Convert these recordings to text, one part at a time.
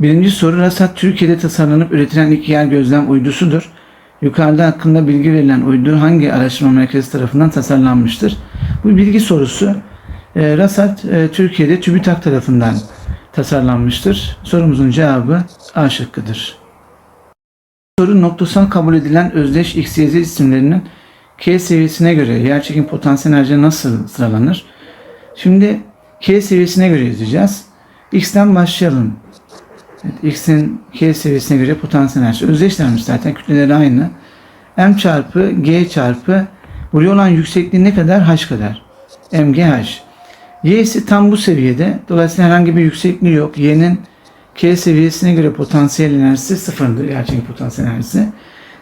Birinci soru Rasat Türkiye'de tasarlanıp üretilen ilk yer gözlem uydusudur. Yukarıda hakkında bilgi verilen uydu hangi araştırma merkezi tarafından tasarlanmıştır? Bu bilgi sorusu e, Rasat e, Türkiye'de TÜBİTAK tarafından tasarlanmıştır. Sorumuzun cevabı A şıkkıdır. Soru noktasal kabul edilen özdeş x, y, z isimlerinin K seviyesine göre yerçekim potansiyel enerji nasıl sıralanır? Şimdi K seviyesine göre yazacağız. X'ten başlayalım. Evet, X'in K seviyesine göre potansiyel enerji özdeşlermiş zaten kütleleri aynı. M çarpı G çarpı buraya olan yüksekliği ne kadar? H kadar. MGH. Y ise tam bu seviyede. Dolayısıyla herhangi bir yüksekliği yok. Y'nin K seviyesine göre potansiyel enerjisi sıfırdır. Gerçek potansiyel enerjisi.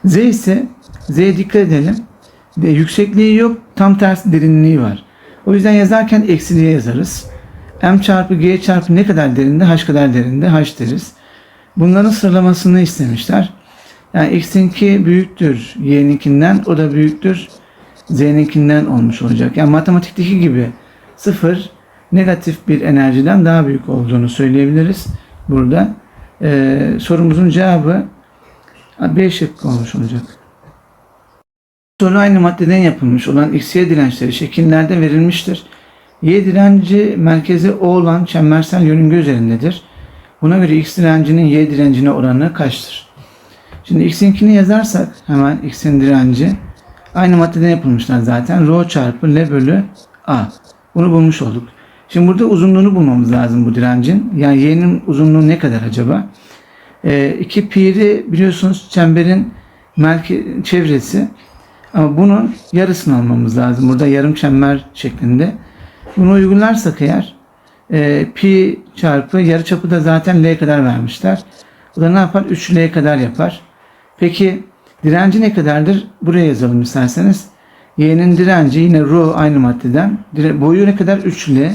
Z ise Z'ye dikkat edelim. Ve yüksekliği yok. Tam tersi derinliği var. O yüzden yazarken eksiliğe yazarız. M çarpı G çarpı ne kadar derinde? H kadar derinde. H deriz. Bunların sıralamasını istemişler. Yani x'inki büyüktür y'ninkinden, o da büyüktür z'ninkinden olmuş olacak. Yani matematikteki gibi sıfır negatif bir enerjiden daha büyük olduğunu söyleyebiliriz. Burada Ee, sorumuzun cevabı B şıkkı olmuş olacak. Soru aynı maddeden yapılmış olan X-Y dirençleri şekillerde verilmiştir. Y direnci merkezi O olan çembersel yörünge üzerindedir. Buna göre X direncinin Y direncine oranı kaçtır? Şimdi X'inkini yazarsak hemen X'in direnci aynı maddeden yapılmışlar zaten. Rho çarpı L bölü A. Bunu bulmuş olduk. Şimdi burada uzunluğunu bulmamız lazım bu direncin. Yani Y'nin uzunluğu ne kadar acaba? E, 2 pi'ri biliyorsunuz çemberin merke çevresi. Ama bunun yarısını almamız lazım. Burada yarım çember şeklinde. Bunu uygularsak eğer e, pi çarpı yarıçapı da zaten L kadar vermişler. Bu da ne yapar? 3L kadar yapar. Peki direnci ne kadardır? Buraya yazalım isterseniz. Y'nin direnci yine rho aynı maddeden. Boyu ne kadar? 3L.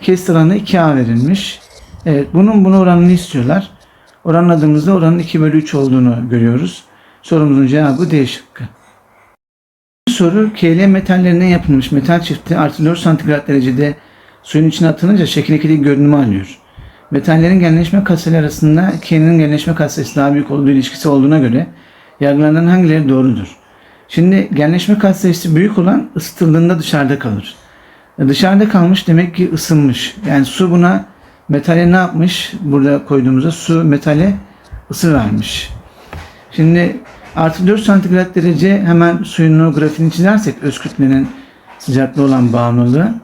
Kesir alanı 2A verilmiş. Evet bunun bunu oranını istiyorlar. Oranladığımızda oranın 2 bölü 3 olduğunu görüyoruz. Sorumuzun cevabı D şıkkı. Soru KL metallerinden yapılmış metal çifti artı 4 santigrat derecede suyun içine atılınca şekil 2'deki görünümü alıyor. Metallerin genleşme katsayısı arasında K'nin genleşme katsayısı daha büyük olduğu ilişkisi olduğuna göre yargılanan hangileri doğrudur? Şimdi genleşme katsayısı büyük olan ısıtıldığında dışarıda kalır. E, Dışarıda kalmış demek ki ısınmış. Yani su buna metale ne yapmış? Burada koyduğumuzda su metale ısı vermiş. Şimdi artı 4 santigrat derece hemen suyun o grafiğini çizersek öz kütlenin sıcaklığı olan bağımlılığı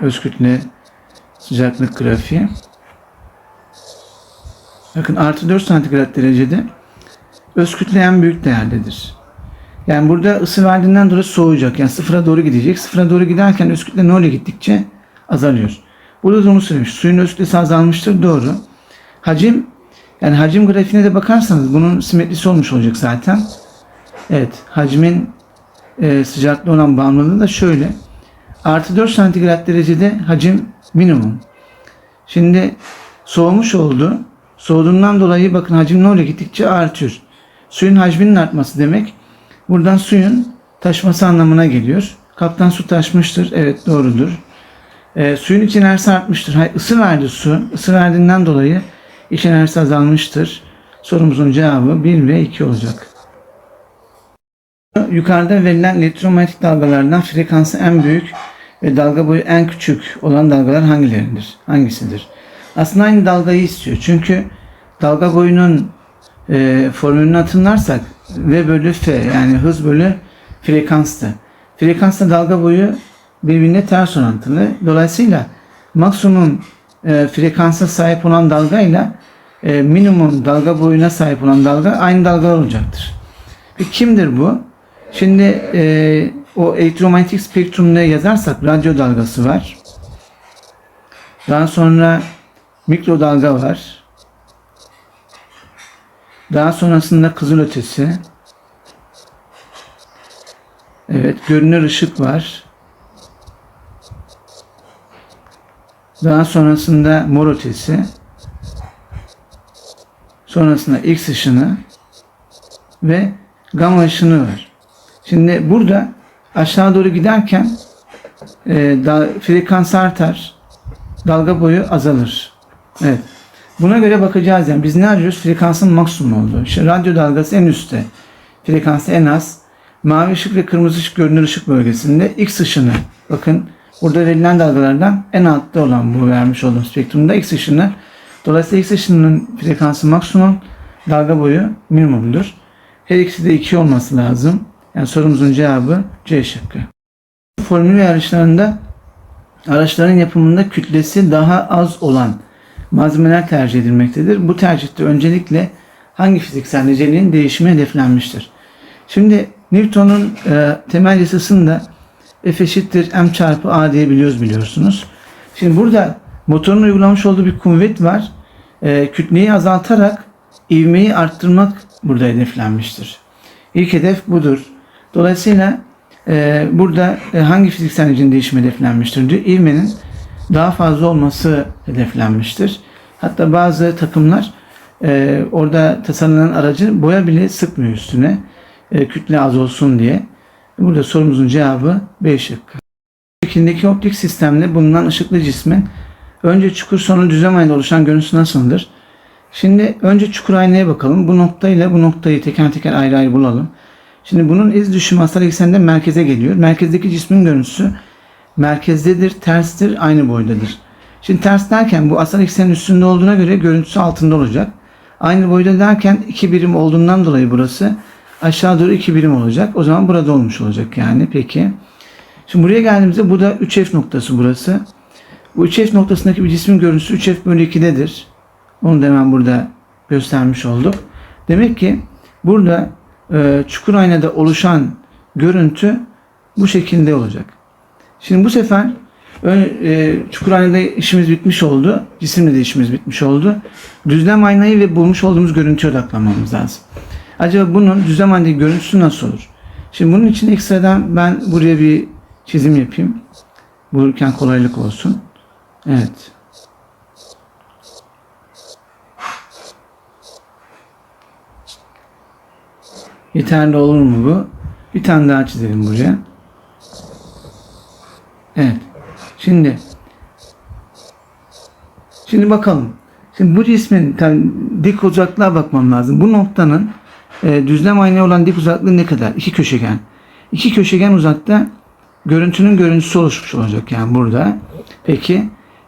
öz kütle sıcaklık grafiği bakın artı 4 santigrat derecede öz kütle en büyük değerdedir. Yani burada ısı verdiğinden dolayı soğuyacak. Yani sıfıra doğru gidecek. Sıfıra doğru giderken öz kütle oluyor gittikçe azalıyor. Burada da onu söylemiş. Suyun öz kütlesi azalmıştır. Doğru. Hacim yani hacim grafiğine de bakarsanız bunun simetrisi olmuş olacak zaten. Evet. Hacmin e, sıcaklığı olan bağımlılığı da şöyle. Artı 4 santigrat derecede hacim minimum. Şimdi soğumuş oldu. Soğuduğundan dolayı bakın hacim ne oluyor? Gittikçe artıyor. Suyun hacminin artması demek buradan suyun taşması anlamına geliyor. Kaptan su taşmıştır. Evet doğrudur. E, suyun iç enerjisi artmıştır. Hayır, ısı verdi su. Isı verdiğinden dolayı iç enerjisi azalmıştır. Sorumuzun cevabı 1 ve 2 olacak. Yukarıda verilen elektromanyetik dalgalardan frekansı en büyük ve dalga boyu en küçük olan dalgalar hangileridir? Hangisidir? Aslında aynı dalgayı istiyor. Çünkü dalga boyunun e, formülünü hatırlarsak V bölü F yani hız bölü frekanstı. Frekansla dalga boyu birbirine ters orantılı. Dolayısıyla maksimum e, frekansa sahip olan dalgayla e, minimum dalga boyuna sahip olan dalga aynı dalgalar olacaktır. Peki kimdir bu? Şimdi e, o elektromanyetik spektrumda yazarsak radyo dalgası var. Daha sonra mikrodalga var. Daha sonrasında kızılötesi. Evet, görünür ışık var. Daha sonrasında mor ötesi. Sonrasında X ışını ve gamma ışını var. Şimdi burada aşağı doğru giderken e, da, frekans artar. dalga boyu azalır. Evet. Buna göre bakacağız yani. Biz ne arıyoruz? Frekansın maksimum olduğu. İşte radyo dalgası en üstte. Frekansı en az. Mavi ışık ve kırmızı ışık görünür ışık bölgesinde X ışını. Bakın burada verilen dalgalardan en altta olan bu vermiş olduğum spektrumda X ışını. Dolayısıyla X ışınının frekansı maksimum. Dalga boyu minimumdur. Her ikisi de 2 olması lazım. Yani sorumuzun cevabı C şıkkı. Formül yarışlarında araçların yapımında kütlesi daha az olan malzemeler tercih edilmektedir. Bu tercihte öncelikle hangi fiziksel niceliğin değişimi hedeflenmiştir? Şimdi Newton'un e, temel yasasında F eşittir m çarpı a diyebiliyoruz biliyorsunuz. Şimdi burada motorun uygulamış olduğu bir kuvvet var. E, kütleyi azaltarak ivmeyi arttırmak burada hedeflenmiştir. İlk hedef budur. Dolayısıyla e, burada e, hangi fiziksel niceliğin değişimi hedeflenmiştir diyor. İvmenin daha fazla olması hedeflenmiştir. Hatta bazı takımlar e, orada tasarlanan aracı boya bile sıkmıyor üstüne. E, kütle az olsun diye. Burada sorumuzun cevabı B şıkkı. Şekildeki optik sistemde bulunan ışıklı cismin önce çukur sonra düzlem aynada oluşan görüntüsü nasıldır? Şimdi önce çukur aynaya bakalım. Bu noktayla bu noktayı teker teker ayrı ayrı bulalım. Şimdi bunun iz düşümü asal eksende merkeze geliyor. Merkezdeki cismin görüntüsü merkezdedir, terstir, aynı boydadır. Şimdi ters derken bu asal eksenin üstünde olduğuna göre görüntüsü altında olacak. Aynı boyda derken iki birim olduğundan dolayı burası aşağı doğru iki birim olacak. O zaman burada olmuş olacak yani. Peki. Şimdi buraya geldiğimizde bu da 3F noktası burası. Bu 3F noktasındaki bir cismin görüntüsü 3F bölü 2'dedir. Onu da hemen burada göstermiş olduk. Demek ki burada e, çukur aynada oluşan görüntü bu şekilde olacak. Şimdi bu sefer ön, e, çukur aynada işimiz bitmiş oldu. Cisimle de işimiz bitmiş oldu. Düzlem aynayı ve bulmuş olduğumuz görüntüye odaklanmamız lazım. Acaba bunun düzlem aynadaki görüntüsü nasıl olur? Şimdi bunun için ekstradan ben buraya bir çizim yapayım. Bulurken kolaylık olsun. Evet. Yeterli olur mu bu? Bir tane daha çizelim buraya. Evet. Şimdi Şimdi bakalım. Şimdi bu cismin dik uzaklığa bakmam lazım. Bu noktanın e, düzlem aynaya olan dik uzaklığı ne kadar? İki köşegen. İki köşegen uzakta görüntünün görüntüsü oluşmuş olacak yani burada. Peki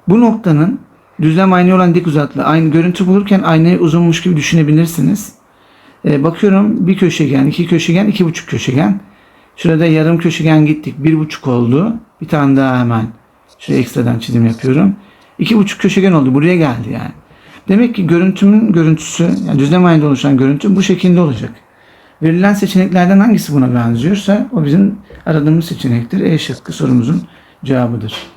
bu noktanın düzlem aynaya olan dik uzaklığı aynı görüntü bulurken aynaya uzunmuş gibi düşünebilirsiniz. E, bakıyorum bir köşegen, iki köşegen, iki buçuk köşegen. Şurada yarım köşegen gittik. Bir buçuk oldu. Bir tane daha hemen şuraya ekstradan çizim yapıyorum. İki buçuk köşegen oldu. Buraya geldi yani. Demek ki görüntümün görüntüsü, yani düzlem aynada oluşan görüntü bu şekilde olacak. Verilen seçeneklerden hangisi buna benziyorsa o bizim aradığımız seçenektir. E şıkkı sorumuzun cevabıdır.